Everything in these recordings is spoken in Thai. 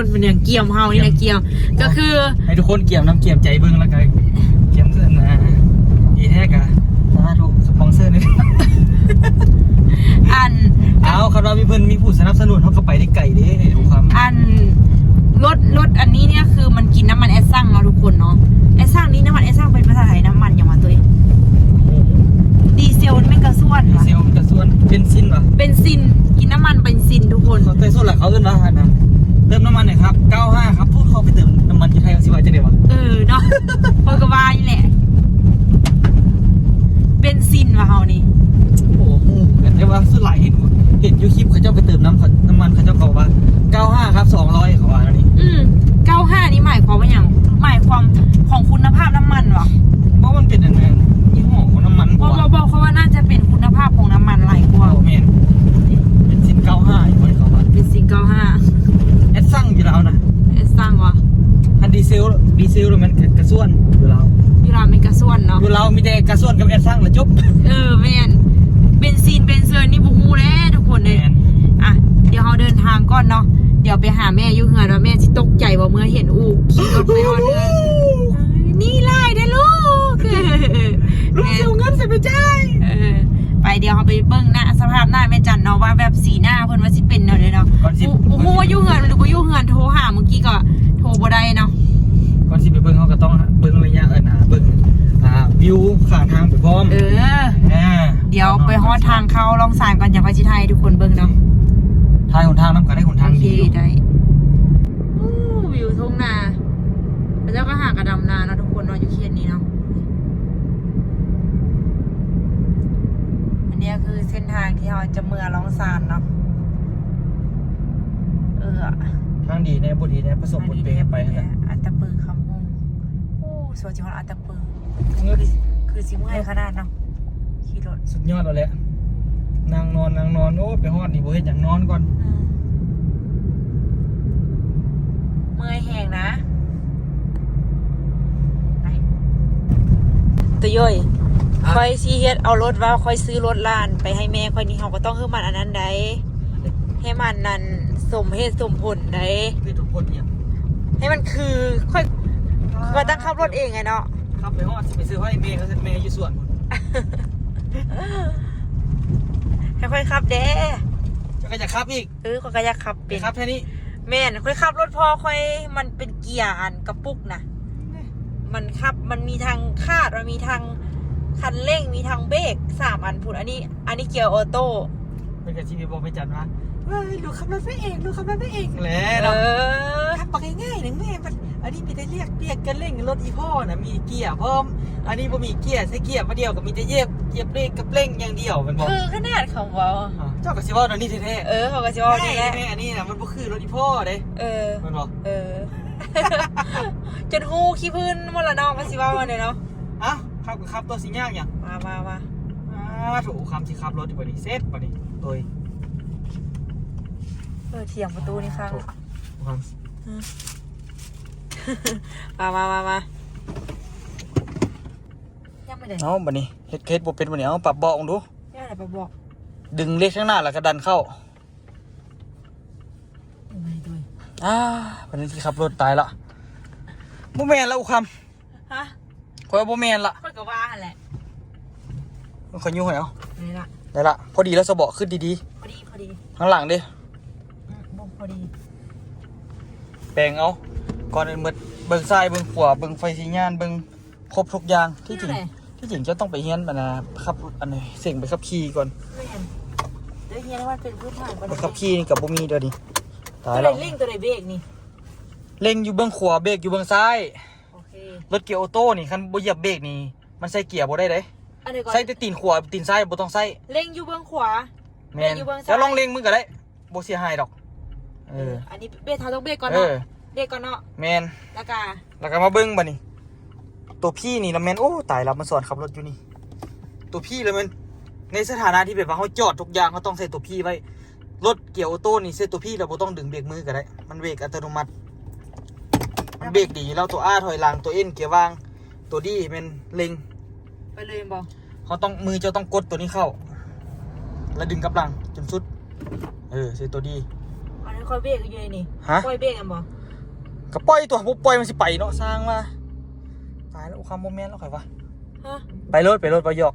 คนเป็นอย่างเกี่ยมเฮานี่นะเกี่ยม ก็คือให้ทุกคนเกียมน้ำเกียมใจเบิ่งแล้วก็เกียมเสื้อนะอีแท้กะสาธุสปอนเซอร์นี่อันเอาคารามีเพิ่นมีผู้สนับสนุนเขาก็ไปได้ไกลเด้ ดีเซลแล้วมันกระส่วนอยู่แล้วอยู่ราเป็นกระส่วนเนาะอยู่แล้วมีแต่กระส่วนกับแอดสั่งแล้วจบเออแมนเบนซีนเบนเซอร์นี่บุฮูแล้วทุกคนเลยแม่นอะเดี๋ยวเราเดินทางก่อนเนาะเดี๋ยวไปหาแม่อยุ่เหือนว่าแม่สิตกใจว่าเมื่อเห็นอูขี่รถไปฮอดเรือนนี่ไล่ได้อลูกลูกเสียเงินใส่ไปจ่ายเออไปเดี๋ยวเราไปเบิ่งหน้าสภาพหน้าแม่จันเนาะว่าแบบสีหน้าเพิ่นว่าสิเป็นเนาะเด้อเนาะก่อนสิอูฮูว่าอยุ่เหือนหรือบ่อยุ่เหือนโทรหาเมื่อกี้ก็โทรบ่ได้เนาะ ก่อนสิไปเบิ่งเขาก็ต้องเบิ่งระยะเอิ้นอ่าเบิ่งอ่าวิวข้างทางไปพร้อมเออ อ่าเดี๋ยวไปฮอดทางเข้าลองสานก่อนอย่าไปสิไทยทุกคนเบิ่งเนาะทางหนทางน้ำกันได้หนทางโอเคดีอยู่ได้อู้วิวทุ่งนาแล้วเจ้าก็หากระดำนาเนาะทุกคนเนาะอยู่เคียนนี้เนาะอันเนี้ยคือเส้นทางที่เราจะเมื่อร้องซานเนาะเออทางดีแน่บ่ดีแน่ประสบผลเป็นไปนั่นแหละอัตตะปือคำฮงโอ้ สวยจังอัตตะปือเงินคือสิเมื่อยขนาดเนาะขี่รถสุดยอดแล้วแหละนางนอนนางนอนโอ้ไปฮอดนี่บ่เฮ็ดหยังนอนก่อนอืมเมื่อยแหงนะไปตะย่อยคอยซีเฮ็ดเอารถว่าคอยซื้อรถล้าน ไปให้แม่คอยนี่เขาก็ต้องให้มันอันนั้นได้ให้มันนั่นสมเหตุสมผลได้คือทุกคนเนี่ยให้มันคือค่อย ก็ตั้งขับรถเองไงเนาะขับไปฮอดสิไปซื้อให้แม่เขาสิแม่อยู่สวนพุ่นให้ค่อยขับเด้จะก็จะขับอีกเออค่อยก็อยากขับไปเป็นขับแค่นี้แม่นค่อยขับรถพอค่อยมันเป็นเกียร์อันกระปุกนะมันขับมันมีทางคาดมันมีทางคันเร่งมีทางเบรกสามอันพูดอันนี้ อันนี้เกียร์ออโต้เป็นกับชีวิตบอกไปจัดว่า เฮ้ยลูกขับรถไปเองลูกขับรถไปเองแหละเอเนาะอขับบอกง่ายๆหนึ่งแม่มันอันนี้มีแต่เรียกเรียกกันเร่งรถอีพ่อนะมีเกียร์พร้อม อันนี้บ่มีเกียร์ใช้เกียร์มาเดียวก็มีแต่เหยียบเหยียบเบรกกับเร่งอย่างเดียวมันบอกคือขนาดของเราอ่าเจ้าก็สิว่าตอนนี้แท้ๆเออเขาก็จะว่าใช่นี่แหละแม่อันนี้นะมันบ่คือรถอีพ่อเด้เออมันบอกเออจนหูขี้พื้นหมดละน้องก็สิว่าวันเนี่ยเนาะเอ้าขับกับขับตัวสิยากอย่างมามามาอ่าถูกคำสิขับรถดีกว่านี้เซ็ตกว่านี้โดย เออเถียงประตูนี่ค่ะถูกคมามามามายังไม่ได้ำเอาบัดนี้เฮ็ดเคสบ่เป็นบัดนี้เอาปรับเบาะลงดูยังไม่ได้ไปบอกดึงเล็กข้างหน้าแล้วก็ดันเข้ายังไงด้วยอ่าบัดนี้สิขับรถตายละบ่แม่นละอุคฮะำข่อยว่าบ่แม่นละค่อยก็ว่าหั่นแหละข่อยยุ่งให้เอานี่ละได้ละพอดีแล้วสะเบาะขึ้นดีพอดีพอดีๆข้างหลังเด้อืมบ่ พอดีแปลงเอาก่อนอื่นหมดเบิ่งซ้ายเบิ่งขวาเบิ่งไฟสีญาณเบิ่งครบทุกอย่างที่จริงที่จริงจะต้องไปเฮียนมันนะขับรถอันนี้เสียงไปขับขี่ก่อนไม่เห็นเดี๋ยวเฮียนว่าเป็นพื้นฐานไปขับขี่นี่กับบ่มีเดี๋ยวนี้ตาตัยวแล้ไหวนเร่งตัวไหนเบรกนี่เล็งอยู่เบื้องขวาเบรกอยู่เบื้องซ้ายโอเครถเกียร์ออโต้นี่คันบ่เหยียบเบรกนี่มันใส่เกียร์บ่ได้เด้อันนี้ก่อนใส่แต่ตีนขวาตีนซ้ายบ่ต้องใส่เล็งอยู่เบื้องขวาแม่นเล็งอยู่เบื้องซ้ายแล้วลองเล็งมึงก็ได้บ่เสียหายดอก เออ อันนี้เบรกเท้าต้องเบรกก่อนเอเนาะอเบรกก่อนเนาะแม่นแล้วก็แล้วก็มาเบิ้งบัดนี้ตัวพี่นี่ละแมนโอ้ตายแล้วมันสอนขับรถอยู่นี่ ตัวพี่เลยมันในสถานะที่แบบว่าเขาจอดทุกอย่างเขาต้องใส่ตัวพี่ไว้ รถเกียร์ออโต้นี่ใส่ตัวพี่เราบ่ต้องดึงเบรกมือก็ได้ มันเบรกอัตโนมัติ มันเบรกดีแล้วตัวอาถอยหลังตัวเอ็นเกียร์ว่าง ตัวดีเป็นเล็ง ไปเลยบอกเขาต้องมือจะต้องกดตัวนี้เข้า แล้วดึงกลับหลังจนสุด เออใส่ตัวดี อันนี้ค่อยเบรกอยู่ในนี่ฮะค่อยเบรกกันบอกก็ปล่อยตัวปุ๊บปล่อยมันสิไปเนาะสร้างมาตายแล้วความโมเมนต์แล้วใครวะฮะไปรถไปรถไปหยอก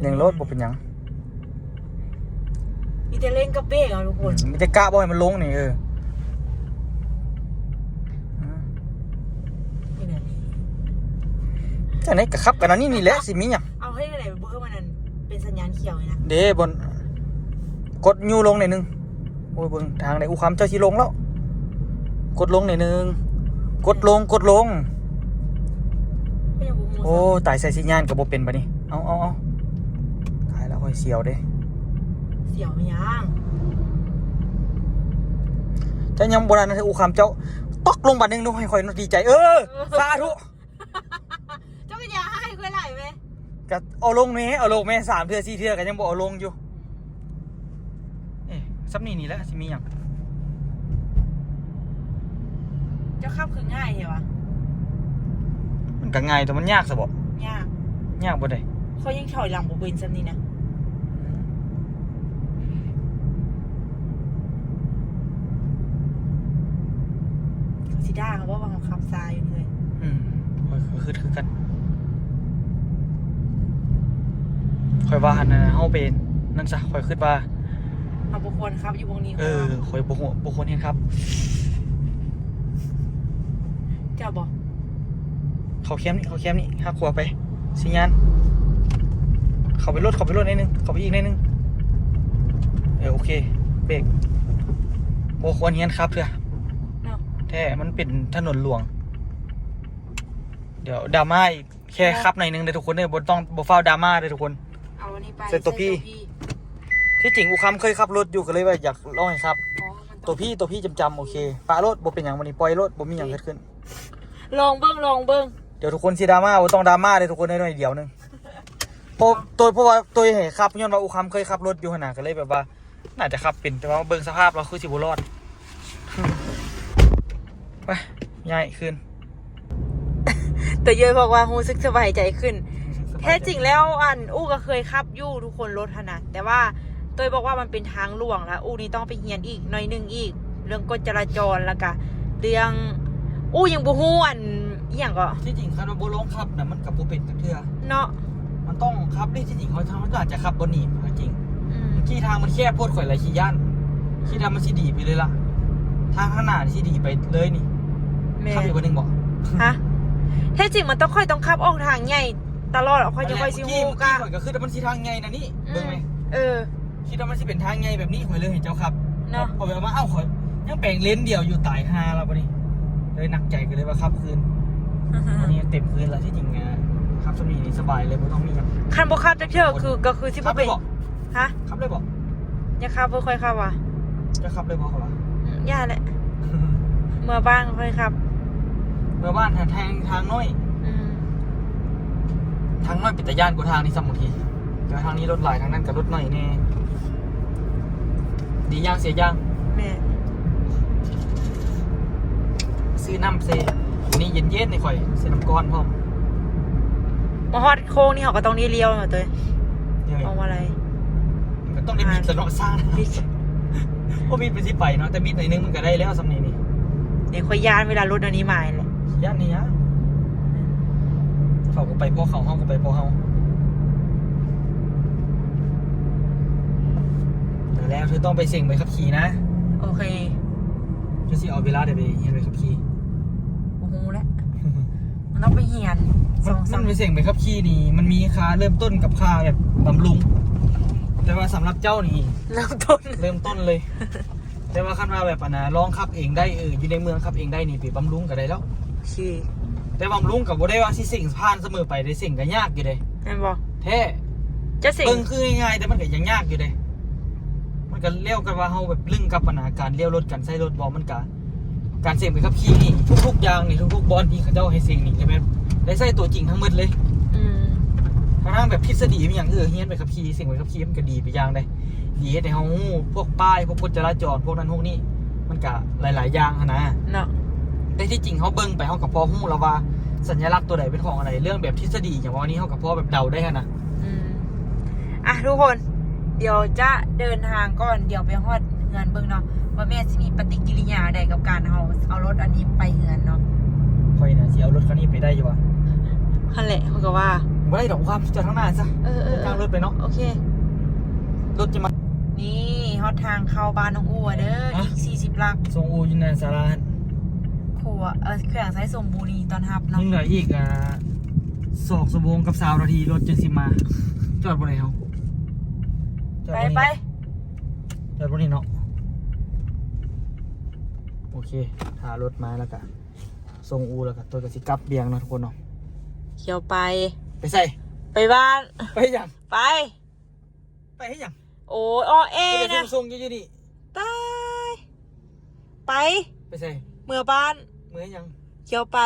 เลี้ยงรถบ่เป็นหยังมีแต่เล่นกับเบรกอะทุกคนมีแต่กะบ่ให้มันลงนี่เอออืมนี่ไงจังไหนกะขับกันอันนี้นี่แหละสิมีหยังเอา ให้ไหนเบอร์มันนั่นเป็นสัญญาณเขียวเลยนะเด้บน กดยูลงหน่อยหนึงโอ้ยเบิ่งทางไหนอูคำเจ้าสิลงแล้ว กดลงหน่อยหนึง กดลงกดลงก็ยังบูมูโอ้ตายใส่สัญญาณก็บ่เป็นบัดนี้เอาเอาเอาตายแล้วค่อยเสียวเด้เสียวไม่ยังถ้ายังโบราณนะอูคำเจ้าตกลงบัดหนึงดูให้ค่อยดีใจ เออสาธุ เจ้าก็อย่าให้ค่อยไหลไหม ก็เอาลงแม่เอาลงแม่สามเทื่อสี่เทื่อก็ยังบ่เอาลงอยู่เอ๊ะซับนี่นี่แหละสิมีหยังเจ้าขับคือง่ายเหรอวะมันก็ง่ายแต่มันยากซะบ่ยากยากบ่ได้เขายังถอยหลังบูเบนซันนี่นะเขาสิด้าเขาว่าว่าเขาขับซ้ายอยู่นี่เลยอืมค่อยคือคือกัน ค่อยว่าหั่นน่ะเฮาเป็นนั่นซะค่อยคิดว่าเอาบุคคลครับอยู่วงนี้เออค่อยบ่ฮู้บ่ควรเห็นครับ เจ้าบอกเขาแคมป์นี่เขาแคมป์นี่หักขวาไปสัญญาณเข้าไปรถเข้าไปรถนิดนึงเข้าไปอีกนิดนึงเออโอเคเบรกบ่ควรเห็นครับเถอะเนาะแท้มันเป็นถนนหลวง เดี๋ยวดราม่าอีกแค่ครับหน่อยหนึงเลยทุกคนเลยบนต้องบเฝ้าวดราม่าเลยทุกคนเอาอันนี้ไปใส่ตัวพี่ ที่จริงอูคำเคยขับรถอยู่ก็เลยว่าอยากลองให้ครับ อ๋อมันตัวพี่ตัวพี่จำจำๆโอเคปะรถบ่เป็นอย่างวันนี้ปล่อยรถบ่มีอย่างเกิดขึ้น ลองเบิ้งลองเบิ้งเดี๋ยวทุกคนสิดราม่าบ่ต้องดราม่าเลยทุกคนได้หน่อยเดียวหนึงเพราะตัวเพราะว่าตัวเห็นขับย้อนว่าอูคำเคยขับรถอยู่ขนาดก็เลยแบบว่า น่าจะขับเป็นแต่ว่าเบิ่งสภาพเราคือสิบ่รอดไปย้ายขึ้นแต่เยอะบอกว่ารู้สึกสบายใจขึ้น แท้จริงแล้วอันอู้ก็เคยขับอยู่ทุกคนรถขนาดแต่ว่าเตยบอกว่ามันเป็นทางหลวงแล้วอู้นี่ต้องไปเฮียนอีกหน่อยหนึงอีก เรื่องกฎจราจรแล้วก็เรื่องอู้ยังบ่ฮู้อันอหย่างก็ที่จริงคันว่าบ่ลงขับน่ะมันกับบ่เป็นจักเทื่อเนาะมันต้องขับนี่ที่จริงเขาทำมันก็อาจจะขับบนหนีบจริงอืมขี่ทางมันแคบโพดข่อยไรขี่ย่านขี่ทางมันสิดีไปเลยล่ะทางข้างหน้านี่สิดีไปเลยนี่แม่ขับอีกคนหนึ่งบอกฮะแท้จริงมันต้องค่อยต้องขับออกทางใหญ่ ตลอดค่อยจะค่อยสิเมื่อกี้ฮู้เมื่อกะกี้ข่อยก็คือแต่มันสิทางไงนะนี่เบิ่งไหมเออ คิดว่ามันสิเป็นทางไงแบบนี้ข่อยเลยเห็นเจ้าขับเนาะพอไปเอามาเอ้าข่อยยังแปลงเลนเดียวอยู่ตายฮาแล้วปะนี่เลยหนักใจกันเลยว่าขับคืนวันนี้เต็มคืนแล้วที่จริงอะขับสมีนี่สบายเลยไม่ต้องมีอย่างคันบ่ขับจักเทื่อคือก็คือสิขับ่บเลเป็ยนบอกฮะขับเลยบอกอย่าขับบ่ค่อยขับว่ะจะขับเลยบอกเขาว่าอืมอย่าแหละเมื่อบ้านค่อยขับ เมื่อบ้านทางทางทางน้อยอืม ทางน้อยปิดตะย่านกูทางนี้สมุทีเดี๋ยวทางนี้รถหลายทางนั้นกับรถหน่อยแน่ดีย่างเสียย่างแม่ซื้อน้ำเซนี่เย็นเย็นๆในข่อยเสียน้ำก้อนพร้อมมาฮอดโค้งนี่เขาก็ต้องนี่เลี้ยวมาตัวเดี๋ยวเอามาอะไรมันก็ต้องได้บิดตลอดสร้างนะบิ๊กเพราะบิดไปสิไปเนาะแต่บิดหน่อยนึงมันก็ได้แล้วสำเนียงนี่เดี๋ยวค่อยยานเวลารถอันนี้มาเลยย่านนี้ฮะ เขาก็ไปพอเขาเขาก็ไปพอเขาแต่แล้วเธอต้องไปเสี่ยงไปขับขี่นะโอเคจะสิเอาเวลาเดี๋ยวไปเรียนไปขับขี่โอ้โหแล้วมันต้องไปเฮียนสมันองสามัมนไปเสี่ยงไปขับขี่นี่ มันมีค่าเริ่มต้นกับค่าแบบบำรุง แต่ว่าสำหรับเจ้านี่ เริ่มต้นเริ่มต้นเลย แต่ว่าคันว่าแบบอันนะลองขับเองได้เอออยู่ในเมืองขับเองได้นี่ไปบำรุงก็ได้แล้ว โอเค แต่บำรุงกับบ่ได้ว่าสิสิ่งผ่านเสมอไปได้สิ่งก็ยากอยู่เด้แม่นบ่แท้จะสิงเบิ่งคือง่ายๆแต่มันก็ยังยากอยู่เด้มันก็เลี้ยวกันว่าเฮาแบบลึงกับปัญหาการเลี้ยวรถกันใช้รถบ่มันก็การเสี่ยงไปขับขี่นี่ทุกๆอย่างนี่ทุกๆบอลที่เขาเจ้าให้สิ่งนี่ใช่ไหมได้ใช้ตัวจริงทั้งหมดเลยอืมทางด้านแบบทฤษฎีมันอย่างเออเฮียนไปขับขี่สิ่งไปขับขี่มันก็ดีไปอย่างได้ดีให้ในเฮาฮู้พวกป้ายพวกกฎจราจรพวกนั้นพวกนี้มันก็หลาย ๆ อย่างหั้นนะเนาะ แต่ที่จริงเขาเบิ่งไปเขากับพอฮู้แล้วว่า สัญลักษณ์ตัวไหนเป็นของอะไรเรื่องแบบทฤษฎีอย่างว่านี้เขากับพอแบบเดาได้หั้นนะอืมอะทุกคน เดี๋ยวจะเดินทางก่อนเดี๋ยวไปฮอดเฮือนเบิ่งเนาะว่าแม่สิมีปฏิกิริยาใดกับการเอาเอารถอันนี้ไปเฮือนเนาะคอยนะสิเอารถคันนี้ไปได้อยู่วะนั่นแหละเขาก็ว่าบ่ได้ดอกความจอดข้างหน้าซะเออเออกลางรถไปเนาะโอเครถจะมานี่ฮอดทางเข้าบ้านน้องอูอะเด้อฮะอีก40ลักทรงอูอยู่ในสาราขั วเออแขวงสายสมบูรณีตอนฮับเนาะยังเหลืออีกอ่าสองชั่วโมงกับสาวนาทีรถจะสิมา จอดบนไหนเขาจอดไปบ่นี่ไปจอดบนนี้เนาะโอเคหารถมาแล้วก็ทรงอูแล้วก็ตัวกระสิกลับเบียงเนาะทุกคนเนาะเขียวไป ไปใส่ไปบ้าน ไปยังไป ไปให้ยังโอ้ยอ้อเอไปนะทรงอยู่นี่ตาย ไป ไปใส่ เมื่อบ้าน เมื่อให้ยัง เขียวไป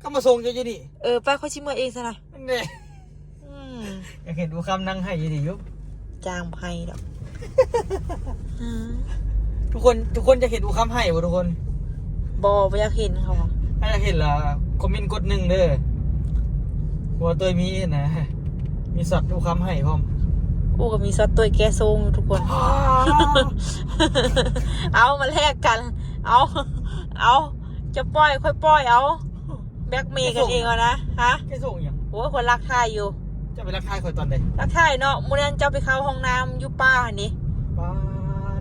ก็มาทรงอยู่นี่เออไปค่อยชิมเมื่อเองซะนะนั่นแหละอืมอยากเห็นดูคำนั่งให้อยี่ดีอยุบจางไพ่ดอกอืมทุกคนทุกคนจะเห็นดูคำให้บ่ทุกคน บอไปอยากเห็นเขาอะถ้าอยากเห็นละคอมเมนต์กดหนึ่งเด้อว่าตัวมีนะ มีสัตว์ดูคำให้พร้อมอู้ก็มีซอสตัวแกทรงอยู่ทุกคน เอามาแลกกัน เอา เอา จะปล่อยค่อยปล่อยเอา แบล็กเมย์กันเองเอานะฮะแค่ส่งอย่างโอ้ยคนรักทายอยู่ จะไปรักทายคอยตอนใดรักทายเนาะมูนันเจ้าไปเข้าห้องน้ำอยู่ป้าหันนี่ป้า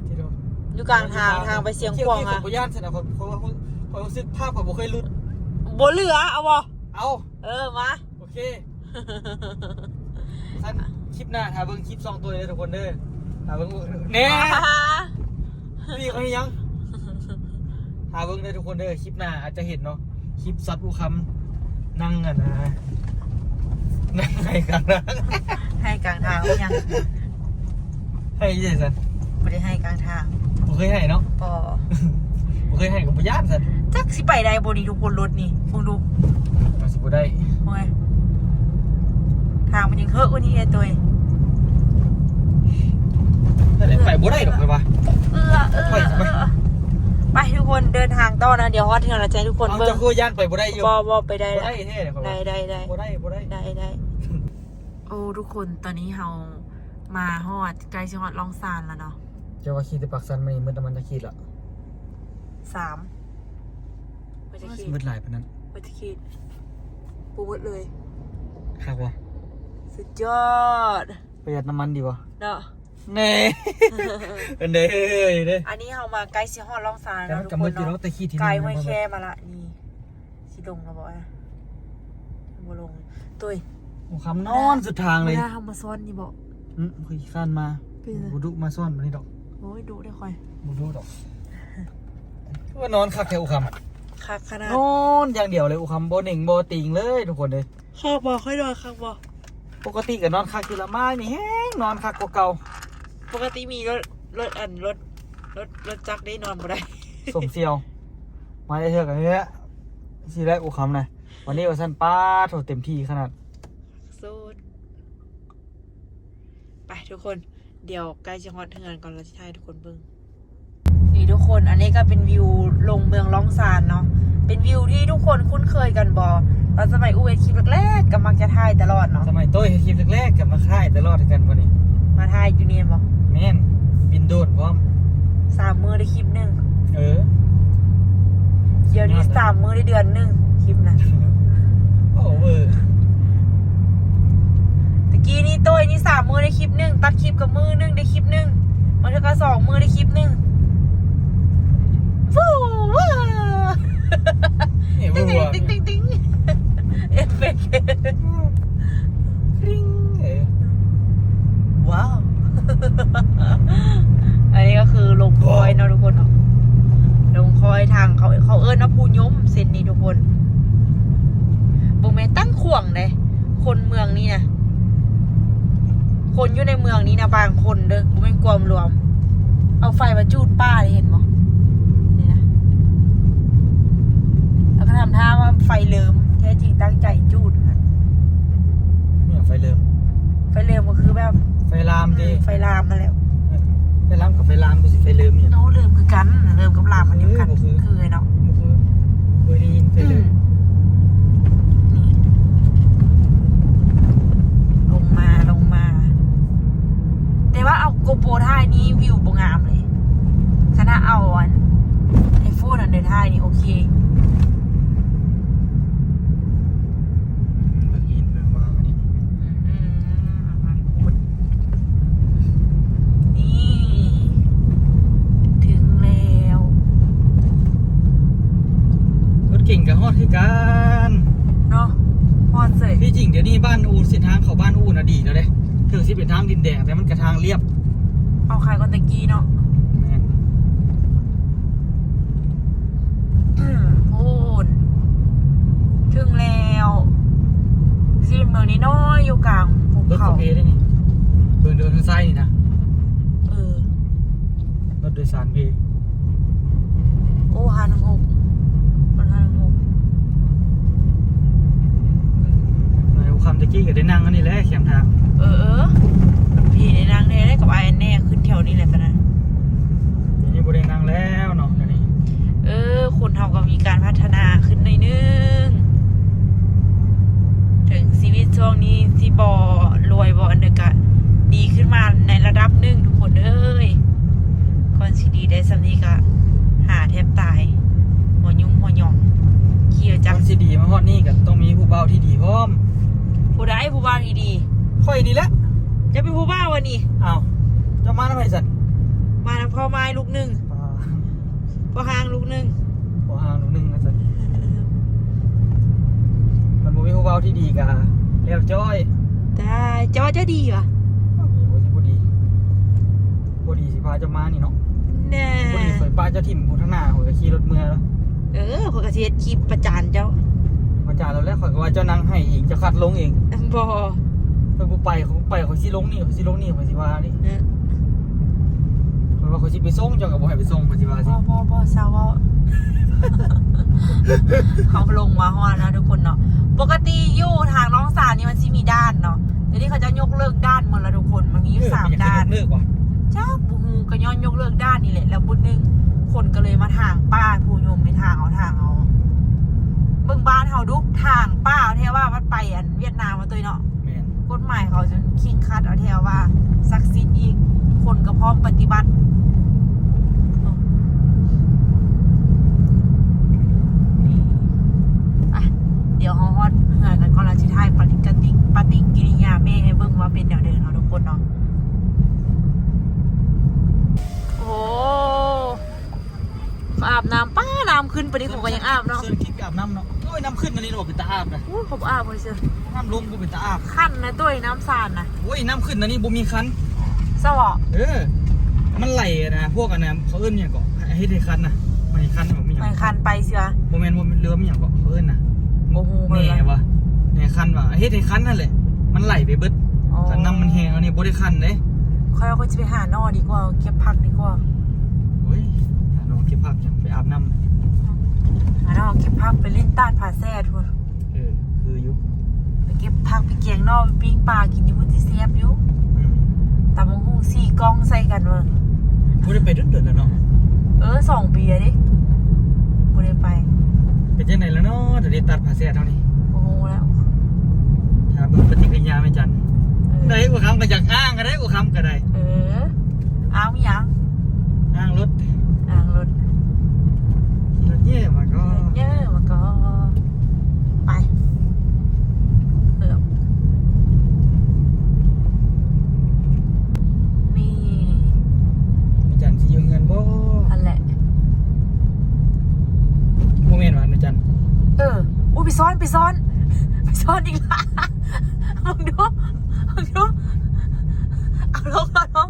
ทีเดียวอยู่กลางทางทางไปเสียงควงอะอะผมย่านสนะผมเพราะว่าผมผมรู้สึกภาพผมบ่เคยหลุดบนเหลือเอาบอเอาเออมาโอเคท่านคลิปหน้าถ้าเบิ่งคลิปสองตัวเลยทุกคนเด้อถ้าเบิ่งแน่พี่เขาให้ยังถ้าเบิ่งได้ทุกคนเด้อคลิปหน้าอาจจะเห็นเนาะคลิปซัดอูคำนั่งอะนะนั่งให้กันนะให้กลางทางหรือยังให้ยี่สันไม่ได้ให้กลางทางผมเคยให้เนาะปอผมเคยให้กับปุญญาตสันจักสิไปได้บนนี้ทุกคนรถนี่คงดูมาสิบุได้โอ้ยทางมันยังเฮอะกว่านี้เลยตัวเองแต่ไหนไปบุได้หรอกเลยวะเออเออ ไปสิไปเออไปทุกคนเดินทางต่อนะเดี๋ยวฮอตเทือนเราจะให้ทุกคนเอาเบิ้เจะงคือย่านไปบุได้อยู่บอบอไปได้บุละได้แท้เลยครับได้ได้ได้บุได้บุได้ได้ได้โอ้ทุกคนตอนนี้เรามาฮอดใกล้จะฮอดลองซานแล้วเนาะเจ้าว่าขีดแต่ปักสันมันนี่มันแต่มันจะขีดละสามไปจะขีดมืดหลายปานนั้นไปจะขีดปูวดเลยครับวะสุดยอดประหยัดน้ำมันดีวะเนาะ เน่เน่เด้อันนี้เรามาใกล้สิฮอดลองซานแต่แล้วมันทุกกับคมืนดอยู่แล้วเนาะแต่ขีดที่ไกลนี่ห้วยมันแค่มาละนี่สิลงแล้วบอกนะบ่ลงตุ้ยโอ้คำนอนสุดทางเลยเวลาทำมาซ่อนนี่บอกอืมเคยข้านมาเป็นไงบุดุมาซ่อนมานี่ดอกโอ้ยดูได้ค่อยบุดุดอกว่านอนคักแถวอุคำคักขนาดนอนอย่างเดียวเลยอุคำโบหนึ่งโบติงเลยทุกคนเลยคักบอกค่อยนอนคักบอกปกติกับนอนคักคือละมากนี่แห้งนอนคักกว่าเก่า ปกติมีรถรถอันรถรถรถจักรได้นอนบ่ได้สมเซียว มาได้เถอะกันเนี้ยทีแรกอุคำนะวันนี้ว่าสั้นป้าโถเต็มที่ขนาดสุดไปทุกคน เดี๋ยวใกล้จะฮอดเทือนก่อนเราจะถ่ายให้ทุกคนเบิ่งนี่ทุกคน อันนี้ก็เป็นวิวลงเมืองล่องซานเนาะเป็นวิวที่ทุกคนคุ้นเคยกันบอตอนสมัยอูเอคลิปแรกๆก็มักจะถ่ายตลอดเนาะสมัยโต้ยคลิปแรกๆกับมาค่ายแต่รอดกันวันนี้ มาถ่ายอยู่เนียนบอแม่นบินโดนพร้อมสามมือได้คลิปหนึ่งเออเดี๋ยวนี้สามมือได้เดือนหนึ่งคลิปนะโอ้เวอร์ตะกี้นี่โต้ยนี่สามมือได้คลิปหนึ่งตัดคลิปกับมือหนึ่งได้คลิปหนึ่งมันก็สองมือได้คลิปหนึ่งฟูว้าเนี่ยเวติ๊องร์ติ๊งติ๊งติ๊งติ๊งเอฟเฟกต์ กริ๊งเออ ว้าว อันนี้ก็คือลงพลอยเนาะทุกคนเนาะเขาเอิ้นว่าภูยมเส้นนี้ทุกคนบ่แม่นตั้งข่วงเลยคนเมืองนี้นะคนอยู่ในเมืองนี้นะบางคนเด้อบ่แม่นความรวม เอาไฟมาจูดป้าเลยเห็นบ่นี่นะแล้วก็ทำท่าว่าไฟเลิมแท้จริงตั้งใจจูดนะเนี่ยไฟเริ่มไฟเลิมก็คือแบบ ไฟลามดิไฟลามมาแล้วไฟลามกับไฟลามก็สิไฟเริ่มเนี่ยโน้เลิมคือกันเลิมกับลามมันเดียวกันเออบ่คือคือไอ้เนาะบ่คือเคยได้ยินไฟเริ่มนี่ลงมาลงมา แต่ว่าเอาโกโปรท่ายนี้วิวบงามเลยคณะเอาอันไอโฟนอันเดินท่ายนี่โอเค เบิ่งอินเบิ่งว่าอันนี้ อืมนี่ ถึงแล้ว รถเก่งกับฮอดคือกัน เนาะพอดเสย ที่จริงเดี๋ยวนี้บ้านอูเส้นทางเข้าบ้านอูน่ะดีแล้วเด้ถึงสิเป็นทางดินแดงแต่มันกระทางเรียบ เอาใครก่อนตะกี้เนาะ แม่น อืมโอ้นถึงแล้วซีเมืองนี้น้อยอยู่กลางภู รถ เขา กาเพได้นี่เบิ่งเดินทางซ้ายนี่นะ เออ รถโดยสารเพ โอ้ฮันหกมันฮันหก นายคำตะกี้ก็ได้นั่งอันนี้แหละแคมทาง เออเออพี่ในนางเนได้กับไอ้แน่ขึ้นแถวนี้แหละตอนนั้น เดี๋ยวนี้บ่ได้นั่งแล้วเนาะเดี๋ยวนี้ เออ คนเฮาก็มีการพัฒนาขึ้นหน่อยนึง ถึงชีวิตช่วงนี้ที่บอรวยบออันเดอร์กะดีขึ้นมาในระดับหนึ่งทุกคนเอ้ยก่อนสิดีได้สำนีกะ หาแทบตาย หัวยุ่งหัวหย่องเขี่ยว จั จั ง ง สิดีมาฮอดนี่ก็ต้องมีผู้เบาที่ดีพร้อม ผู้ได้ผู้บ้านดี ค่อยนี่แหละ ๆจะเป็นผู้บ้าวันนี้ อ้าวเจะมาทำไมสัตว์ มาทำพ่อไม้ลูกหนึ่ง ปลา พ่อหางลูกหนึ่ง บ่ห่างหนูหนึงนะสัตว์มันบ่มี ผู้เบาที่ดีกะแล้วจ้อยได้จะว่าจะดีวะมีบ่สิบ่ดีบ่ดีสิพาเจ้ามานี่เนาะแน่บ่ดีข่อยป้าเจ้าถิ่มผู้ทางหน้าข่อยก็ขี่รถเมื่อแล้วเออพอกระเทียดคลิปประจานเจ้ามาจ่าเราแล้วข่อยก็ว่าเจ้านั่งให้เองเจะคัดลงเองบอข่อยบ่ไปข่อยบ่ไปข่อยสิลงนี่ข่อยสิลงนี่ข่อยสิว่านี่เออข่อยว่าข่อยสิไปส่งเจ้าก็บ่ให้ไปส่งข่อยสิว่าบสิอบอบอซาวา เขาลงมาฮอดนะทุกคนเนาะปกติอยู่ทางน้องสารนี่มันจะมีด้านเนาะเดี๋ยวนี้เขาจะยกเลิกด้านหมดแล้วทุกคนมันมีอยู่สามด้านเลิกว่ะจ้าบูฮูก็ย้อนยกเลิกด้านนี่แหละ แล้วบุญหนึ่งคนก็เลยมาทางป้าภูโยมไม่ทางเอาทางเอาเบิ่งบ้านเขาดุทางป้าเอาเทว่ามันไปอันเวียดนามมาตัวเนาะแม่นกฎหมายเขาจนคิงคัดเอาแทว่าศักดิ์สิทธิ์อีก คนก็พร้อมปฏิบัตินี่อะเดี๋ยวฮอดเหือกันก่อนเราจะทายปฏิกติปฏิกิริยาแม่ให้เบิ่งว่าเป็นแนวเดินเนาะทุกคนเนาะโอ้มาอาบน้ำป้าน้ำขึ้นไปนี่ผมก็ยังอาบเนาะเชิญคิดอาบน้ำเนาะโอ้ยน้ำขึ้นอันนี้เนาะเป็นตาอาบนะอู้ผมอาบเลยเชียวน้ำลงก็เป็นตาอาบขั้นนะตัวไอ้น้ำสานนะโอ้ยน้ำขึ้นอันนี้บ่มีคันสวะเออ มันไหลอะนะพวกอันนั้นเขาเอิ้นอย่างเกาะเฮ็ดให้คันนะไม่ให้คันแบบมีอย่างไม่คันไปเชียวโมเมนต์โมเมนต์เรือมีอย่างเกาะเขาเอิ้นนะ โมโหเล แหน่ ยวะแหน่ คันวะเฮ็ดให้คันนั่นแหละ มันไหลไปเบิดคันน้ำมันแห้งอันนี้บ่ได้คันเด้ค่อยเอาก็จะไปหานอดีกว่า เก็บผักดีกว่าโอ้ยหาน้องเก็บภาพจังไปอาบน้หานอเก็บผักไปเล่นตาดผาแซ่ทุกำเออคืออยู่ไปเก็บผักไปเกียงนอกไปปิ้งปลากินอยู่บนที่เซฟอยู่อืมตำมงหูสี่กล้องใส่กันเว้ยบ่ได้ไปเดือนๆแล้วเนาะเออสองปีอะดิบ่ได้ไปเป็นจังไดแล้วเนาะแต่ได้ตัดผ้าแซ่เท่านี้โอ้โหแล้ว ถ้าเบิ่งปฏิกิริยาไม่จันเออได้บ่คำก็อยากอ้างก็ได้บ่คำก็ได้เอออ้าวมีหยังอ้างรถอ่างรถขี่รถเย่มาก็เยอะมาก็ไปเออนี่ไม่จันสิอยู่เงินบ่อันแหละบ่แม่นว่าไม่จันเอออุ้ยไปซ้อนไปซ้อนไปซ้อนอีกละ ลองดูลองดูเอาลงเอาลง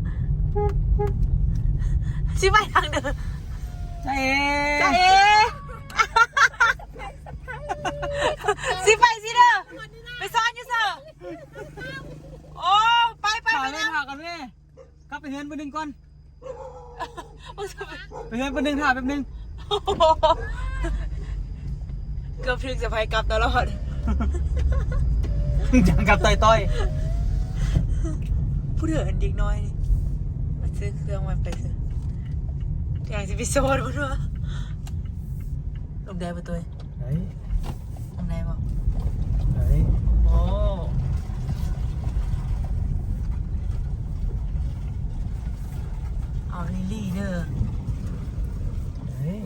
ชิไปทางเดินจ้าเอ๋จ้าเอสิไปสิเด้อไปซ้อนอยู่เซอร์โอ้ไปไปถ่าไปยแม่นะถ่ายกันแม่กลับไปเฮือนไปหนึ่งก่อน มึงจะไปไปเฮือนไปหนึ่งถ่ายแป๊บนึงโอ้โหเกือบถึงจะไปกลับตลอด จังกับต่อยต่อยผู้เดือดเด็กน้อยนี่มาซื้อเครื่องมันไปซื้ออยากจะไปโซนมันวะลงได้ปะตัวเฮ้ยลงได้ปะเฮ้ยโอ้เอาลิลี่เด้อเฮ้ย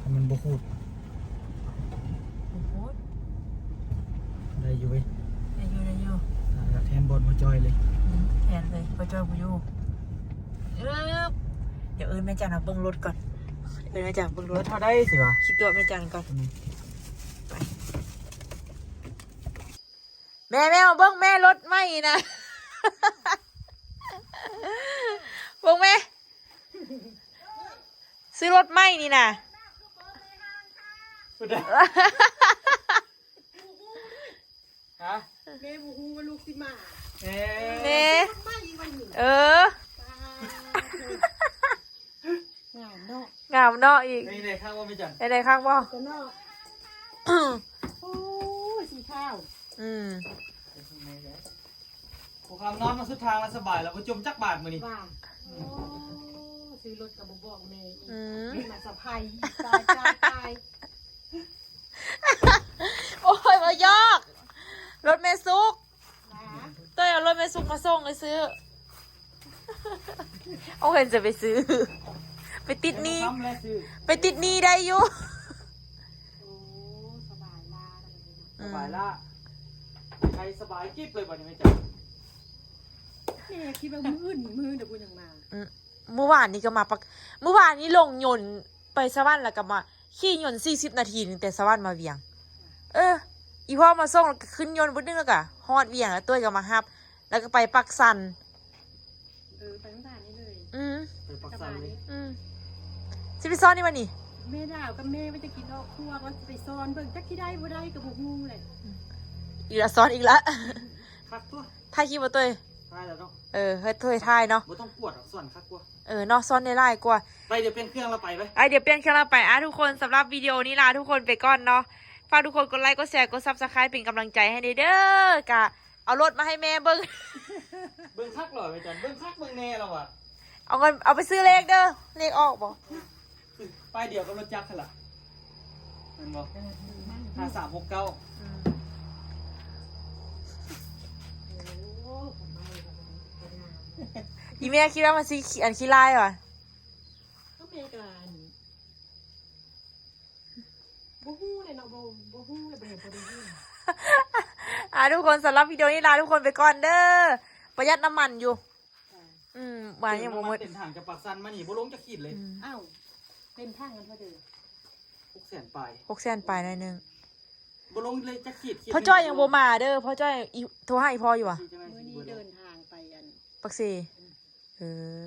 ทำมันบุกูด โอ้โห ได้อยู่เว้ย ได้อยู่ได้อยู่ อยากแทนบอลมา จอยเลยอืมแทนเลยพระเจ้าบุยูอึ๊บเดี๋ยวเอิญแม่จันเอาเบิ้งรถก่อน เอิญแม่จันเบิ้งรรถถเท่าได้สิวะคิดตัวแม่จันก่อนแม่แม่มาเบิ้งแม่รถไหมนะเบิ้งแม่ซื้อรถไหมนี่นะฮะแม่บูฮูว่าลูกสิมา เอ๊เน่ะไม่วันนี้เอองานเนาะงามเนาะอีกนี่เลยข้างว่าไม่จันได้ๆข้างบ่ก็เนาะโอ้ยสีข้าว อืมผมคำนอนมาสุดทางแล้วสบายแล้วก็จมจักบาทมือนี่ว่าโอ้ซื้อรถกับบอกแม่อีกอืมมาสะพายตายตายตายโอ้ยมายอก รถเมซุกนะเต้ยเอารถเมซุกมาส่งไปซื้อ เอาเงินจะไปซื้อ ไปติดหนี้ทำแล้วซื้อไปติดหนี้ได้อยู่ โอ้สบายลาแล้วกันสบายละใครสบายกิ๊บเลยบ่นี่ไม่จันแม่คิดว่ามืออื่นมือเดี๋ยวกูยังมาอืมเมื่อวานนี้ก็มาปัก เมื่อวานนี้ลงยนต์ไปสวรรค์แล้วก็มา ขี่ยนต์สี่สิบนาทีนึงแต่สวรรค์มาเวียง เออ อีพ่อมาส่งแล้วก็ขึ้นยนต์บุดนึงแล้วก็ฮอดเวียงแล้วตัวก็มาฮับ แล้วก็ไปปักสัน เออไปตั้งแต่นี้เลยอืมไปปักสสับานยเลยอืมสิไปซ่อนนี่มานี่แม่ดาวกับแม่ว่าจะกินออกครัวก็ไปซ่อนเบิ่งจักที่ได้บ่ได้กับบูฮูเลยอีกและซ้อนอีกและ คักตัวถ่ายคลิปมาตัวเองตายแล้วเนาะเออเฮ้ยถ้วยถ่ายเนาะบ่ต้องปวดหรอกส่วนคักกว่าเออเนาะซ้อนในไลน์กว่า ไปเดี๋ยวเป็นเครื่องเราไปไปไอะเดี๋ยวเปลี่ยนเครื่องเราไปอะทุกคนสำหรับวิดีโอนี้ลาทุกคนไปก่อนเนาะ ฝากทุกคนกดไลค์กดแชร์กดซับสไครป์เป็นกำลังใจให้ในเด้อกะเอารถมาให้แม่เบิ้งเบิ่งคักหน่อยไม่จันเบิ่งคักเบิ่งแน่เราอะเอาเงินเอาไปซื้อเลขเด้อเลขออกบ่คือป้ายเดียวกับรถจักรขละเห็นบ่ห้าสามหกเก้าอืมโอ้ทำไมล่ะคนงามอีแม่คิดว่ามันซีอันขี้ลายว่ะก็เมกัน บูฮูเลยเนาะบูบูฮูเลยบ่เห็นบ่ได้ยินอะทุกคนสำหรับวิดีโอนี้ลาทุกคนไปก่อนเด้อประหยัดน้ำมันอยู่ อืมหวานยังบ่หมดเต็มถังจะปักสันมานี่บ่ลงจะขีดเลยอ้าวเป็นทางกันพอดีหกแสนปลายหกแสนไปหน่อยหนึงบ่ลงเลยจะขีดขีดพ่อจ้อยยังบ่มาเด้อพ่อจ้อยอีโทรหาอีพ่ออยู่ว่ะมื้อนี้เดินทางไปอันปักเซเออ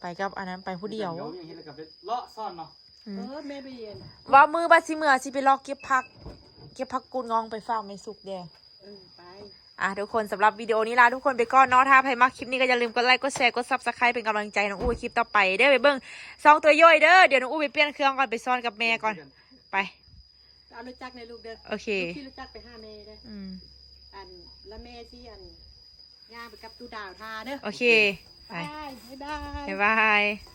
ไปกับอันนั้นไปผู้เดียวเดี๋ยวอย่างเห็นแล้วกับเลาะซ่อนเนาะอื เอมอแม่ไปเรียนว่ามือบัดสิเมื่อสิไปลอกเก็บผัก เก็บผักกูดงองไปฝากไม่สุกเด้อเออไปอะทุกคนสำหรับวิดีโอนี้ลาทุกคนไปก่อนเนาะถ้าใครมาคลิปนี้ก็อย่าลืมกดไลค์กดแชร์กดซับสไครป์เป็นกำลังใจน้องอู้คลิปต่อไปเด้อไปเบิ้งซองตัวย่อยเด้อเดี๋ยวน้องอู้ไปเปลี่ยนเครื่องก่อนไปซ่อนกับแม่ก่อนไปเอารถจักรในลูกเด้อโอเคลูกที่รถจักรไปหาแม่เด้ออืมอันแล้วแม่ที่อันย่างไปกับตูดาวทาเด้อโอเคไปบายบ๊ายบายบ๊ายบาย